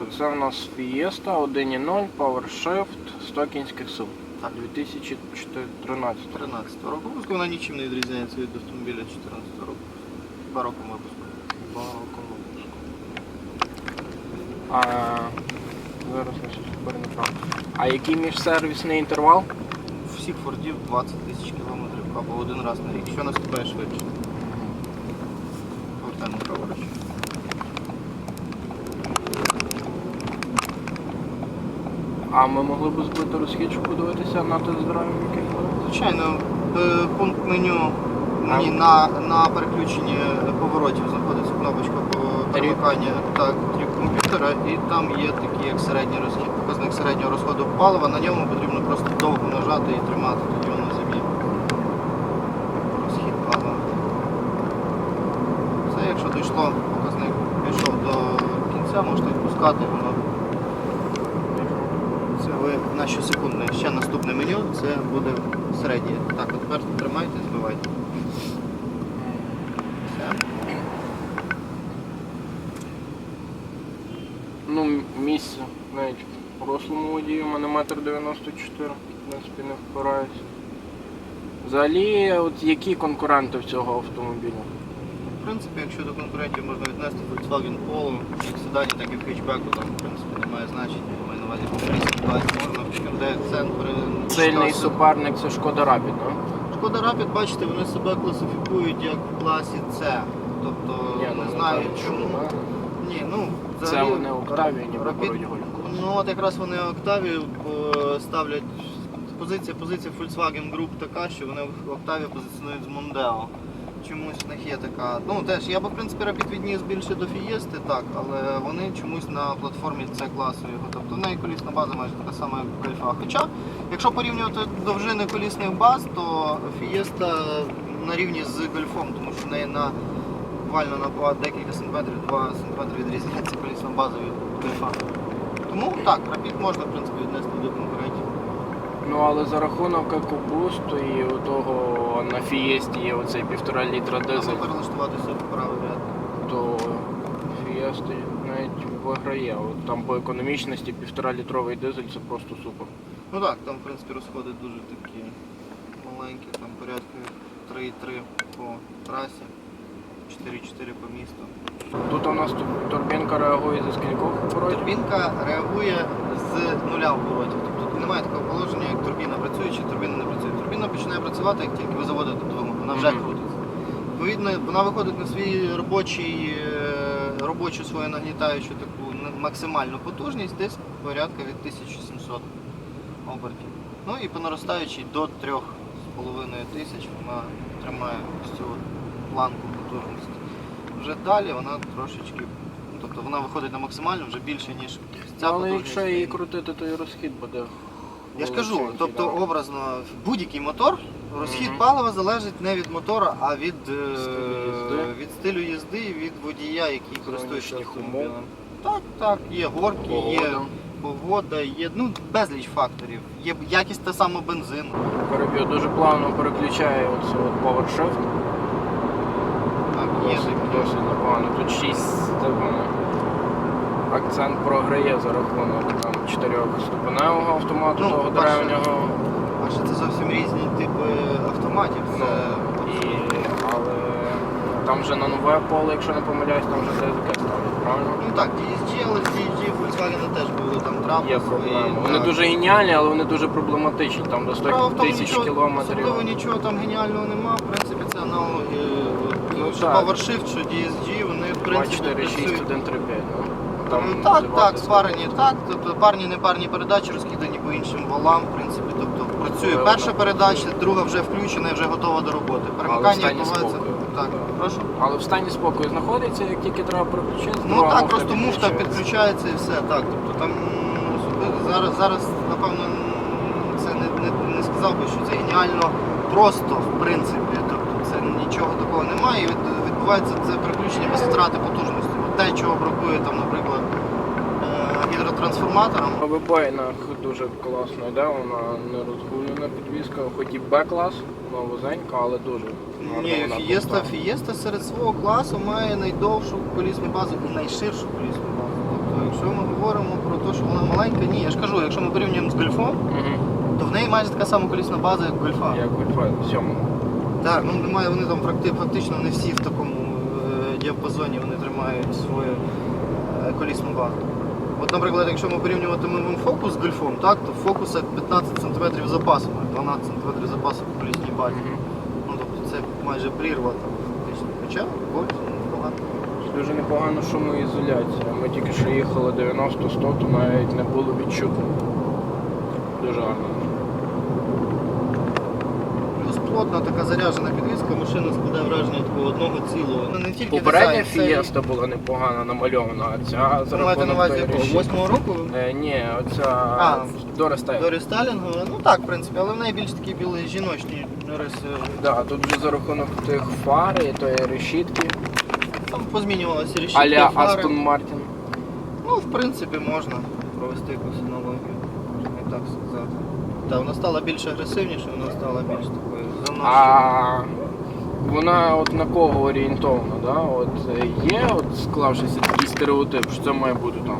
То це у нас Fiesta 1.0 PowerShift 100 кінських сил. Так. 2013. 13 року. Випуску вона нічим не відрізняється від автомобіля 14 року. Два роки випуску. Два роки випуску. А, зараз я щось перенаправ. А який міжсервісний інтервал? У всіх фордів 20 тисяч кілометрів або один раз на рік. Що наступає швидше? Повертаємо праворуч. А ми могли б збити розхід, щоб подивитися на тест-драйв яких Звичайно, е, пункт меню мені на, на переключенні поворотів знаходиться кнопочка по перемикання так, тріп комп'ютера, і там є такий як середній розхід, показник середнього розходу палива. На ньому потрібно просто довго нажати і тримати, тоді воно заб'є. Розхід палива. Це якщо дійшло, показник пішов до кінця, можете відпускати, воно на щосекундне. Ще наступне меню, це буде середнє. Так, от тепер тримайте, збивайте. Все. Ну, місце навіть рослому водію, у мене метр 94, в принципі, не впираюся. Взагалі, от які конкуренти в цього автомобіля? В принципі, якщо до конкурентів можна віднести Volkswagen Polo, як в седані, так і в хетчбеку, там в принципі немає значення, маю на увазі класі, можна Accent, при- Сильний суперник це Шкода Rapid, так? Шкода Rapid, бачите, вони себе класифікують як в класі С. Тобто ну, не знаю чому. Ні, ну Це взагалі, вони Октавію ніби Rapid-. Ну от якраз вони Октавію е, ставлять. Позиція, позиція Volkswagen Group така, що вони Октавію позиціонують з Mondeo. Чомусь в них є така. Ну теж я би в принципі Rapid відніс більше до Fiesta, так, але вони чомусь на платформі C класу його. Тобто в неї колісна база майже така сама, як у Гольфа. Хоча, якщо порівнювати довжини колісних баз, то Fiesta на рівні з Гольфом, тому що в неї на буквально на декілька сантиметрів, 2 сантиметри відрізняється колісна база від Гольфа. Тому так, Rapid можна в принципі віднести до конкурентів. Ну але за рахунок екобусту і у того на Фієсті є оцей півтора літра дизель, Треба перелаштуватися в правий ряд. то Фієста навіть виграє. От там по економічності півтора літровий дизель це просто супер. Ну так, там в принципі розходи дуже такі маленькі, там порядка 3,3 по трасі, 4,4 по місту. Тут у нас турбінка реагує за скількох оборотів. Турбінка реагує з нуля оборотів. Тобто тут немає такого положення, як турбіна працює чи турбіна не працює. Турбіна починає працювати, як тільки ви заводите двигун, вона вже крутиться. Відповідно, вона виходить на свій робочий, е, робочу свою нагнітаючу таку максимальну потужність, десь порядка від 1700 обертів. Ну і по наростаючій до 3,5 тисяч вона тримає ось цю планку потужності. Вже далі вона трошечки, ну, тобто вона виходить на максимальну вже більше, ніж ця Але потужність. якщо її крутити, то і розхід буде. Я ж кажу, тобто да. образно будь-який мотор, розхід Мгм. палива залежить не від мотора, а від, е, Стилю їзди. від стилю їзди і від водія, який користується Зовнішніх автомобілем. Так, так, є горки, є Погода. погода, є ну, безліч факторів. Є якість та сама бензину. Переб'ю дуже плавно переключає оце от PowerShift. Досить, такі. непогано. Тут 6 степенів. Акцент програє за рахунок там 4 ступеневого автомату, Ну, того древнього. А ще це зовсім різні типи автоматів. Це Ну, І, але там вже на нове поле, якщо не помиляюсь, там вже ДСГ ставлять, правильно? ну так, DSG, але з DSG Volkswagen теж були там травми. Є проблеми. Вони так. дуже геніальні, але вони дуже проблематичні. Там до 100 Справа в тому, тисяч нічого- кілометрів. Особливо нічого там геніального нема. В принципі, це аналоги Ну, так. PowerShift, що DSG, вони в 2, принципі 4, 6, працюють. 1, 3, 5. Ну, Ну, там так, так, спарені так. Тобто парні, не парні передачі розкидані по іншим валам, в принципі. Тобто працює Але перша вона передача, друга вже включена і вже готова до роботи. Перемикання стані відбувається. спокою. Так, прошу. Але в стані спокою знаходиться, як тільки треба переключити. Ну друга так, просто муфта підключається. підключається і все. Так, тобто там м, особливо- зараз, зараз, напевно, м, це не, не, не сказав би, що це геніально просто, в принципі. Тобто нічого такого немає. І відбувається це переключення без втрати потужності. От те, чого бракує там, наприклад, е, гідротрансформаторам. На вибоїнах дуже класно йде, вона не розгулюна підвізка, хоч і Б-клас, вона вузенька, але дуже. Ні, Фієста. Фієста серед свого класу має найдовшу колісну базу і найширшу колісну базу. Тобто, якщо ми говоримо про те, що вона маленька. Ні, я ж кажу, якщо ми порівнюємо з гольфом, то в неї майже така сама колісна база, як у гольфа. Як гольфа сьомому. Так, ну немає, вони там фактично не всі в такому е, діапазоні вони тримають свою е, колісну базу. От, наприклад, якщо ми порівнюватимемо фокус з гольфом, так, то в фокуса 15 см запасу, 12 см запасу по колісній базі. Мгм. Ну, тобто це майже прірва там фактично. Хоча гольф ну, багато. Дуже непогано шумоізоляція. Ми тільки що їхали 90-100, то навіть не було відчутно. Дуже гарно. Плотна така заряджена підвізка, машина складає враження такого одного цілого. Вона не тільки Попередня дизайн, це фієста була непогано намальована, а ця Ви маєте на увазі якого? Восьмого року? Е, ні, оця А, до рестайлу. До рестайлінгу, ну так, в принципі, але в неї більш такі білі жіночні риси. Да, тут вже за рахунок тих фар і тої решітки. Там позмінювалися рішітки, Аля фари. Астон Мартін. Ну, в принципі, можна провести якусь аналогію, можна і так сказати. Так, вона стала більш агресивніша, вона стала більш такою. А вона от на кого орієнтована, да? От є от склавшися такий стереотип, що це має бути там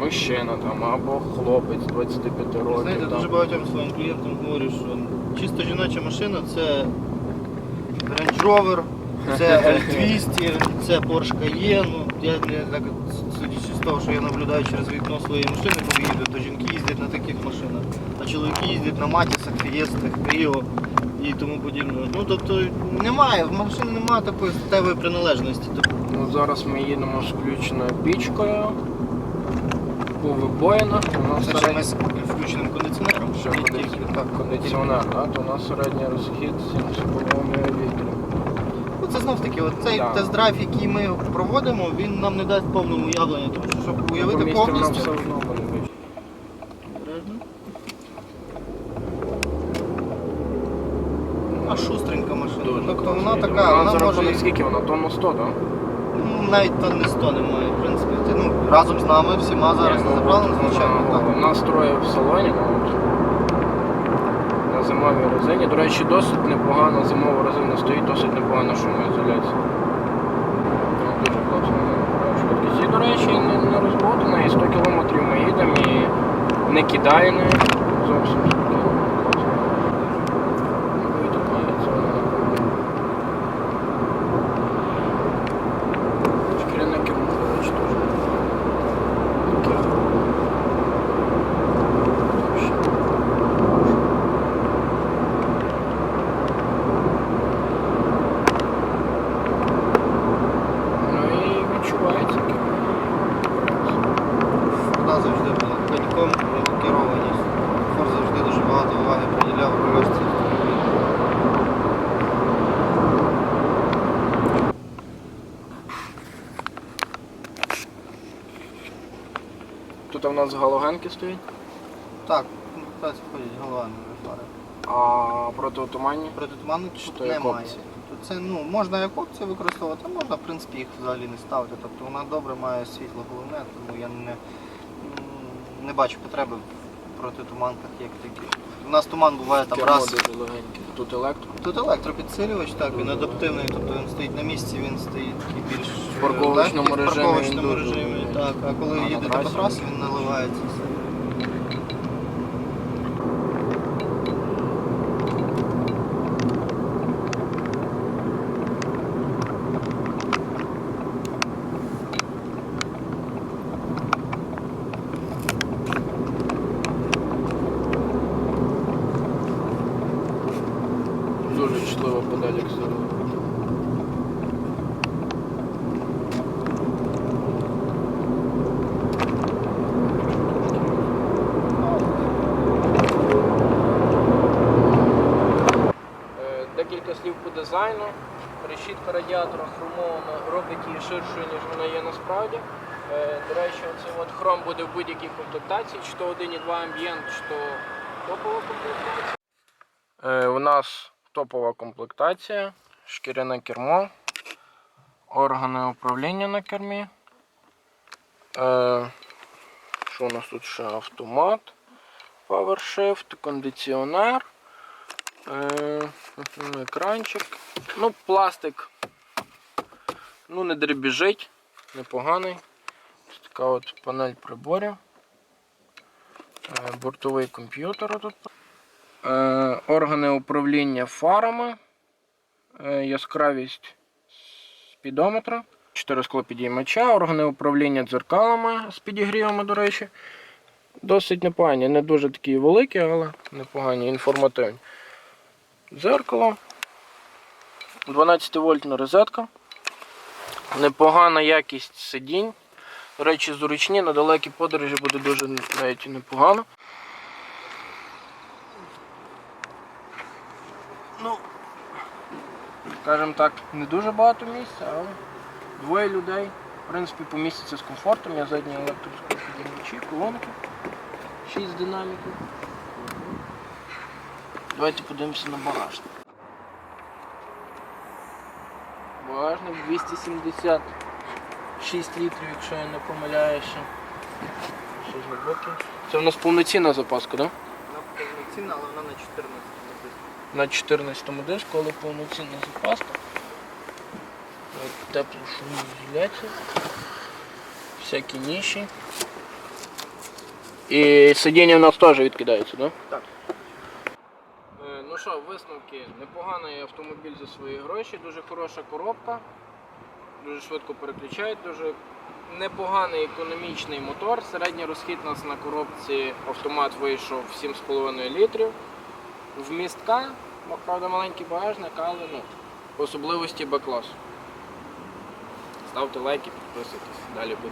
мужчина там або хлопець 25 років. Знаєте, там. дуже багатьом своїм клієнтам говорю, що чисто жіноча машина це Range Rover, це L200, це Porsche Cayenne. Ну, я, я так, судячи з того, що я наблюдаю через вікно своєї машини, коли їду, то жінки їздять на таких машинах, а чоловіки їздять на Матісах, Фієстах, Кріо і тому подібне. Ну тобто немає, в машині немає такої статевої приналежності. Тобто, Ну, зараз ми їдемо з включеною пічкою. По вибоїнах у нас це середній з включеним кондиціонером. ще кондиціонер, так, кондиціонер, да? то у нас середній розхід 7,5 літрів. Ну, це знов таки, цей Да. тест-драйв, який ми проводимо, він нам не дасть повного уявлення, тому що щоб уявити повністю. все одно буде більше. Обережно. А шустренька машина. Дуже тобто вона така, Вона вона може. скільки вона? Тонну 100, так? Ну, навіть тонни 100 немає, в принципі. Ти, ну, разом з нами всіма зараз ну, заправлено, от звичайно. вона- Так. Вона строїв в салоні, ну, на зимовій резині. До речі, досить непогана зимова резина стоїть, досить непогана шумоізоляція. Ну, дуже класно. швидкість. І, до речі, не, не розботана, і 100 км ми їдемо і не кидає не зовсім спокійно. Класно. Ну, Видимається вона. Шкіряне кермо, до речі, теж. Таке. Ще. Ну і відчувається Вона завжди була коньком керованість. Форд завжди дуже багато уваги приділяв. Тут у нас галогенки стоять, Так, ну, так ходять головами фари. а протиотуманні. Протитуманну тут як немає. опція? Тобто це ну, можна як опцію використовувати, а можна в принципі їх взагалі не ставити. Тобто вона добре має світло головне, тому я не, м, не бачу потреби протитуманках як такі. У нас туман буває там Кермо раз. дуже легеньке. Тут електро. Тут електропідсилювач, так, він адаптивний, тобто він стоїть на місці, він стоїть такий більш В парковочному легкий, в режимі парковочному дуже режимі, так. А коли А на їдете по трасі він наливається все. Дуже чутлива педаль акселеру. Е, Декілька слів по дизайну. Решітка радіатора хромована робить її ширшою, ніж вона є насправді. Е, До речі, оцей от хром буде в будь-якій комплектації, чи то 1,2 амбієнт, чи то топова комплектація. Е, У нас топова комплектація, шкіряне кермо, органи управління на кермі. Е, що у нас тут ще автомат, PowerShift, кондиціонер, екранчик. Ну, пластик ну, не дребіжить, непоганий. Така от панель приборів. Е, Бортовий комп'ютер тут. Е, Органи управління фарами. Е, Яскравість спідометра. Чотири склопідіймача, органи управління дзеркалами з підігрівами, до речі. Досить непогані, не дуже такі великі, але непогані, інформативні. Дзеркало. 12 вольтна розетка. Непогана якість сидінь. Речі, зручні, на далекі подорожі буде дуже навіть непогано. Ну, скажімо так, не дуже багато місця, але двоє людей. В принципі, помістяться з комфортом. Я задні електросклопідіймачі, колонки, 6 динаміків. Давайте подивимося на багажник. Багажник 276 літрів, якщо я не помиляюся. Що глибокий? Це в нас повноцінна запаска, так? Да? Вона повноцінна, але вона на 14 на 14 диску, але повноцінна запаска. Теплу шумоізоляцію. Всякі ніші. І сидіння в нас теж відкидається, так? Так. Що, висновки. Непоганий автомобіль за свої гроші, дуже хороша коробка, дуже швидко переключають, дуже непоганий економічний мотор. Середній розхід у нас на коробці автомат вийшов 7,5 літрів. Вмістка, правда, маленький багажник, але ну, особливості Б-класу. Ставте лайки, підписуйтесь. Далі буде.